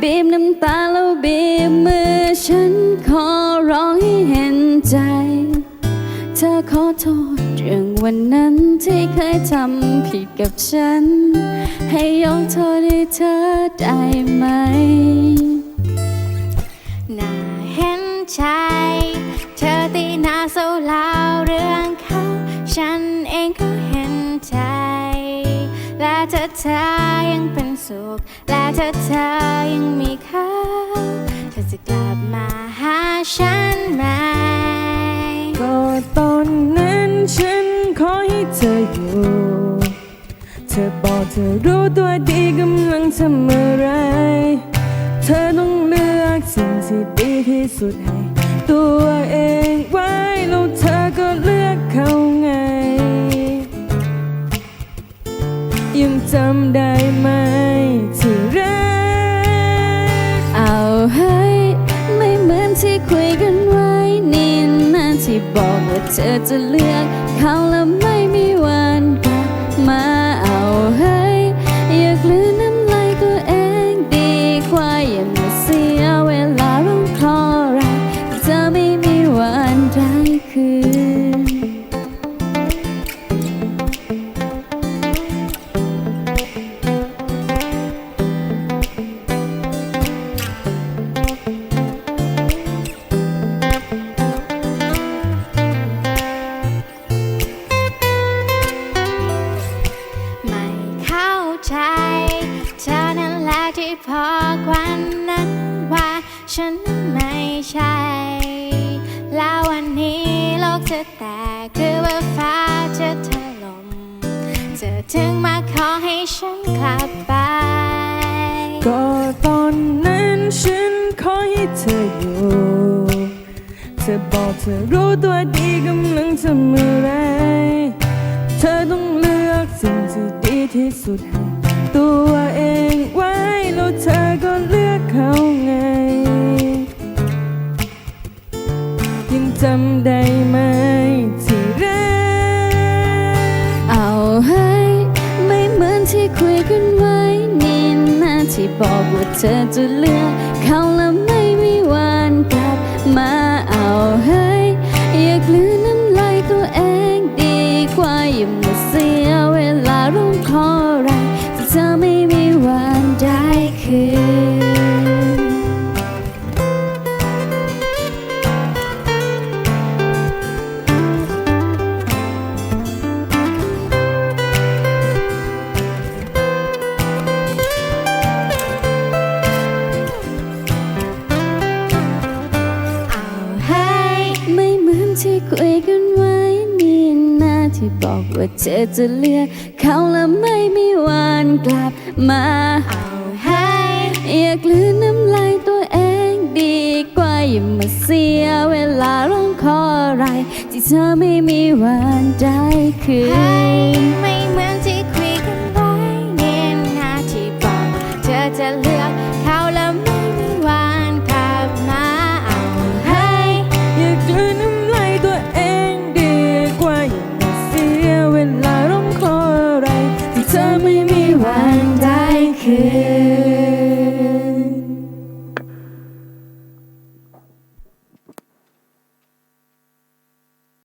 บีบน้ำตาแล้วบีบมือฉันขอร้องให้เห็นใจ เธอขอโทษเรื่องวันนั้นที่เคยทำผิดกับฉัน ให้ยกโทษให้เธอได้ไหม น่าเห็นใจ เธอตีหน้าโซ่าเล่าเรื่องเขา ฉันเองก็ เธอเธอยังเป็นสุข และเธอเธอยังมีเขาเธอจะกลับมาหาฉันไหมก็ตอนนั้นฉันขอให้เธออยู่ เธอบอกเธอรู้ตัวดีกำลังทำอะไร เธอต้องเลือกสิ่งที่ดีที่สุดให้ ตัวเองไว้แล้วเธอก็เลือกเขา ยังจำได้ไหมที่รักเอาให้ไม่เหมือนที่คุยกันไว้นี่นะที่บอกว่าเธอจะเลือกเขาแล้วไม่ พอกวันนั้นว่าฉันนั้นไม่ใช่ แล้ววันนี้โลกจะแตกหรือว่าฟ้าจะถล่มเธอถึงมาขอให้ฉันกลับไป ก็ตอนนั้นฉันขอให้เธออยู่ เธอบอกเธอรู้ตัวดีกำลังทำอะไร เธอต้องเลือกสิ่งที่ดีที่สุดให้ บอกว่าเธอจะเลือกเขา ที่คุยกันไว้นี่นะที่บอกว่าเธอจะเลือกเขาแล้วไม่มีวันกลับมาเอาให้อยากลืมน้ำลายตัวเองดีกว่าอย่ามาเสียเวลาร้องขออะไร ที่เธอไม่มีวันได้คืนไม่เหมือน